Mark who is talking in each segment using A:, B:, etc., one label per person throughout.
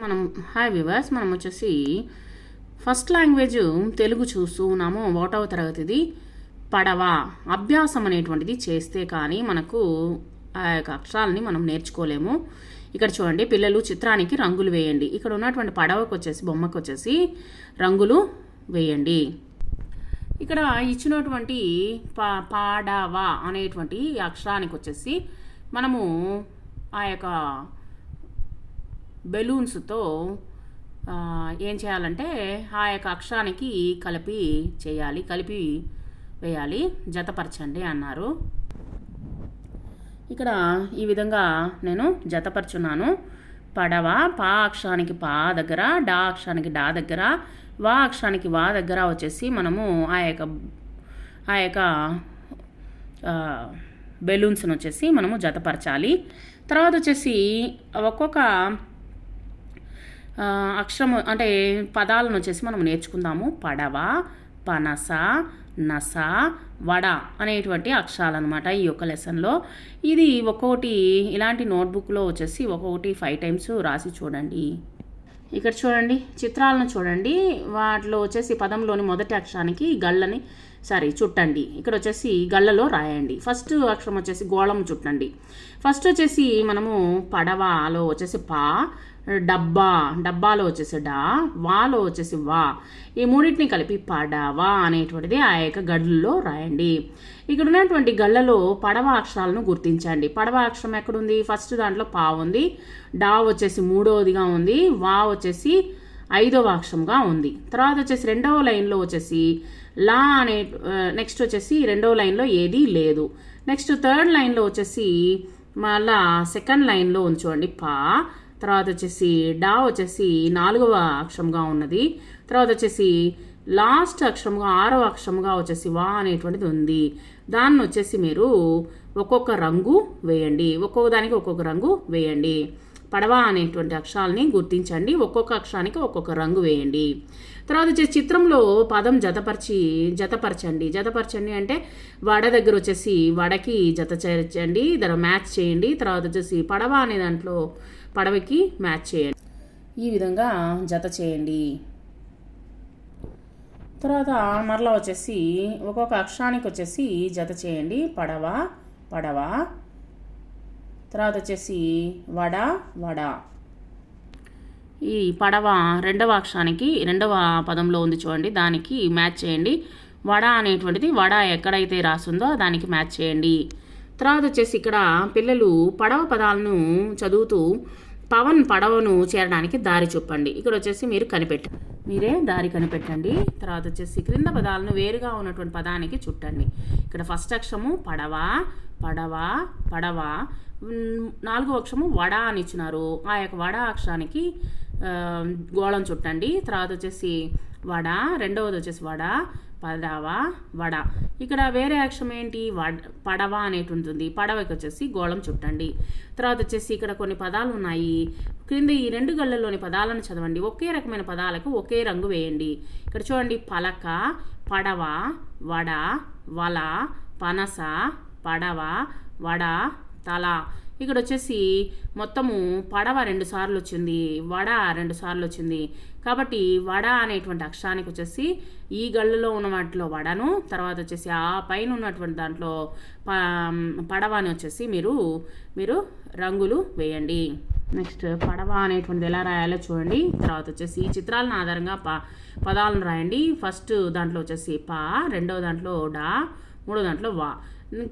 A: మనం hi viewers మనం వచ్చేసి ఫస్ట్ లాంగ్వేజ్ తెలుగు చూస్తూ ఉన్నాము. ఒకటవ తరగతిది పడవ. అభ్యాసం అనేటువంటిది చేస్తే కానీ మనకు ఆ యొక్క అక్షరాలని మనం నేర్చుకోలేము. ఇక్కడ చూడండి పిల్లలు చిత్రానికి రంగులు వేయండి. ఇక్కడ ఉన్నటువంటి పడవకు వచ్చేసి బొమ్మకు వచ్చేసి రంగులు వేయండి. ఇక్కడ ఇచ్చినటువంటి పా పాడవ అనేటువంటి అక్షరానికి వచ్చేసి మనము ఆ యొక్క బెలూన్స్తో ఏం చేయాలంటే ఆ యొక్క అక్షరానికి కలిపి చేయాలి కలిపి వేయాలి. జతపరచండి అన్నారు. ఇక్కడ ఈ విధంగా నేను జతపరుచున్నాను. పడవ పా అక్షరానికి పా దగ్గర డా అక్షరానికి డా దగ్గర వా అక్షరానికి వా దగ్గర వచ్చేసి మనము ఆ యొక్క ఆ యొక్క బెలూన్స్ని వచ్చేసి మనము జతపరచాలి. తర్వాత వచ్చేసి ఒక్కొక్క అక్షరము అంటే పదాలను వచ్చేసి మనం నేర్చుకుందాము. పడవ పనస నస వడ అనేటువంటి అక్షరాలు అనమాట ఈ యొక్క లెసన్లో. ఇది ఒక్కొక్కటి ఇలాంటి నోట్బుక్లో వచ్చేసి ఒక్కొక్కటి ఫైవ్ టైమ్స్ రాసి చూడండి. ఇక్కడ చూడండి చిత్రాలను చూడండి. వాటిలో వచ్చేసి పదంలోని మొదటి అక్షరానికి గళ్ళని సారీ చుట్టండి. ఇక్కడ వచ్చేసి గళ్ళలో రాయండి. ఫస్ట్ అక్షరం వచ్చేసి గోళం చుట్టండి. ఫస్ట్ వచ్చేసి మనము పడవలో వచ్చేసి పా డబ్బా డబ్బాలో వచ్చేసి డా వాలో వచ్చేసి వా. ఈ మూడింటిని కలిపి పడవా అనేటువంటిది ఆ యొక్క గడ్లలో రాయండి. ఇక్కడ ఉన్నటువంటి గళ్ళలో పడవ అక్షరాలను గుర్తించండి. పడవ అక్షరం ఎక్కడుంది? ఫస్ట్ దాంట్లో పా ఉంది. డా వచ్చేసి మూడవదిగా ఉంది. వా వచ్చేసి ఐదవ అక్షరంగా ఉంది. తర్వాత వచ్చేసి రెండవ లైన్లో వచ్చేసి లా అనే నెక్స్ట్ వచ్చేసి రెండవ లైన్లో ఏది లేదు. నెక్స్ట్ థర్డ్ లైన్లో వచ్చేసి మళ్ళా సెకండ్ లైన్లో ఉంచుకోండి పా తర్వాత వచ్చేసి డా వచ్చేసి నాలుగవ అక్షరంగా ఉన్నది. తర్వాత వచ్చేసి లాస్ట్ అక్షరంగా ఆరవ అక్షరంగా వచ్చేసి వా అనేటువంటిది ఉంది. దాన్ని వచ్చేసి మీరు ఒక్కొక్క రంగు వేయండి. ఒక్కొక్క దానికి ఒక్కొక్క రంగు వేయండి. పడవ అనేటువంటి అక్షరాలని గుర్తించండి. ఒక్కొక్క అక్షరానికి ఒక్కొక్క రంగు వేయండి. తర్వాత వచ్చేసి చిత్రంలో పదం జతపరిచి జతపరచండి. జతపరచండి అంటే వడ దగ్గర వచ్చేసి వడకి జత చేర్చండి. దాని మ్యాచ్ చేయండి. తర్వాత వచ్చేసి పడవ అనే దాంట్లో పడవకి మ్యాచ్ చేయండి. ఈ విధంగా జత చేయండి. తర్వాత మరలా వచ్చేసి ఒక్కొక్క అక్షరానికి వచ్చేసి జత చేయండి. పడవ పడవ తర్వాత వచ్చేసి వడ వడ. ఈ పడవ రెండవ అక్షరానికి రెండవ పదంలో ఉంది చూడండి. దానికి మ్యాచ్ చేయండి. వడ అనేటువంటిది వడ ఎక్కడైతే రాస్తుందో దానికి మ్యాచ్ చేయండి. తర్వాత వచ్చేసి ఇక్కడ పిల్లలు పడవ పదాలను చదువుతూ పవన్ పడవను చేరడానికి దారి చూపండి. ఇక్కడ వచ్చేసి మీరు కనిపెట్టండి మీరే దారి కనిపెట్టండి. తర్వాత వచ్చేసి క్రింద పదాలను వేరుగా ఉన్నటువంటి పదానికి చుట్టండి. ఇక్కడ ఫస్ట్ అక్షరము పడవ పడవ పడవ. నాలుగో అక్షరము వడ అని ఇచ్చినారు. ఆ యొక్క వడ అక్షరానికి గోళం చుట్టండి. తర్వాత వచ్చేసి వడ రెండవది వచ్చేసి వడ పడవ వడ. ఇక్కడ వేరే అక్షరం ఏంటి? వడ పడవ అనేటువంటి ఉంటుంది పడవకి వచ్చేసి గోళం చుట్టండి. తర్వాత వచ్చేసి ఇక్కడ కొన్ని పదాలు ఉన్నాయి. క్రింద ఈ రెండు గళ్ళల్లోని పదాలను చదవండి. ఒకే రకమైన పదాలకు ఒకే రంగు వేయండి. ఇక్కడ చూడండి. పలక పడవ వడ వల పనస పడవ వడ తల. ఇక్కడ వచ్చేసి మొత్తము పడవ రెండు సార్లు వచ్చింది వడ రెండు సార్లు వచ్చింది కాబట్టి వడ అనేటువంటి అక్షరానికి వచ్చేసి ఈ గళ్ళలో ఉన్న వాటిలో వడను తర్వాత వచ్చేసి ఆ పైన ఉన్నటువంటి దాంట్లో ప పడవ అని వచ్చేసి మీరు మీరు రంగులు వేయండి. నెక్స్ట్ పడవ అనేటువంటిది ఎలా రాయాలో చూడండి. తర్వాత వచ్చేసి ఈ చిత్రాలను ఆధారంగా ప పదాలను రాయండి. ఫస్ట్ దాంట్లో వచ్చేసి పా రెండవ దాంట్లో డా మూడో దాంట్లో వా.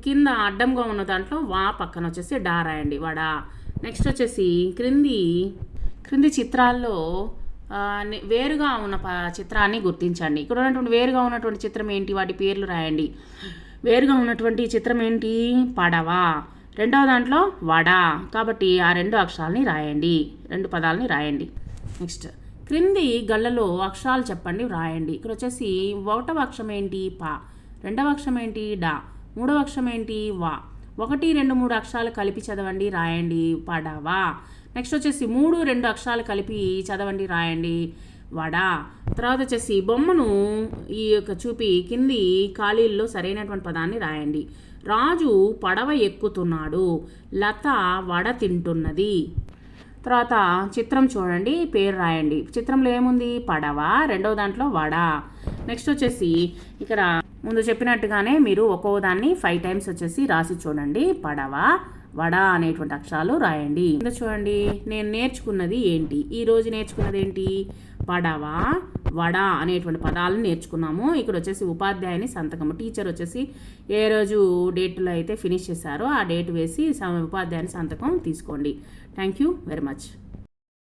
A: కింద అడ్డంగా ఉన్న దాంట్లో వా పక్కన వచ్చేసి డా రాయండి. వడ. నెక్స్ట్ వచ్చేసి క్రింది క్రింది చిత్రాల్లో వేరుగా ఉన్న ప చిత్రాన్ని గుర్తించండి. ఇక్కడ ఉన్నటువంటి వేరుగా ఉన్నటువంటి చిత్రం ఏంటి? వాటి పేర్లు రాయండి. వేరుగా ఉన్నటువంటి చిత్రం ఏంటి? పడవ. రెండవ దాంట్లో వడ. కాబట్టి ఆ రెండు అక్షరాలని రాయండి. రెండు పదాలని రాయండి. నెక్స్ట్. క్రింది గళ్ళలో అక్షరాలు చెప్పండి రాయండి. ఇక్కడ వచ్చేసి ఒకటవ అక్షరం ఏంటి? పా. రెండవ అక్షరం ఏంటి? డా. మూడవ అక్షరం ఏంటి? వా. ఒకటి రెండు మూడు అక్షరాలు కలిపి చదవండి రాయండి పడవా. నెక్స్ట్ వచ్చేసి మూడు రెండు అక్షరాలు కలిపి చదవండి రాయండి వడ. తర్వాత వచ్చేసి బొమ్మను ఈ యొక్క చూపి కింది ఖాళీల్లో సరైనటువంటి పదాన్ని రాయండి. రాజు పడవ ఎక్కుతున్నాడు లత వడ తింటున్నది. తర్వాత చిత్రం చూడండి పేరు రాయండి. చిత్రంలో ఏముంది? పడవ రెండవ దాంట్లో వడ. నెక్స్ట్ వచ్చేసి ఇక్కడ ముందు చెప్పినట్టుగానే మీరు ఒక్కో దాన్ని ఫైవ్ టైమ్స్ వచ్చేసి రాసి చూడండి. పడవ వడ అనేటువంటి అక్షరాలు రాయండి. కింద చూడండి నేను నేర్చుకున్నది ఏంటి? ఈరోజు నేర్చుకున్నది ఏంటి? పడవ వడ అనేటువంటి పదాలను నేర్చుకున్నాము. ఇక్కడ వచ్చేసి ఉపాధ్యాయుని సంతకము. టీచర్ వచ్చేసి ఏ రోజు డేట్లో అయితే ఫినిష్ చేశారో ఆ డేట్ వేసి ఉపాధ్యాయుని సంతకం తీసుకోండి. Thank you very much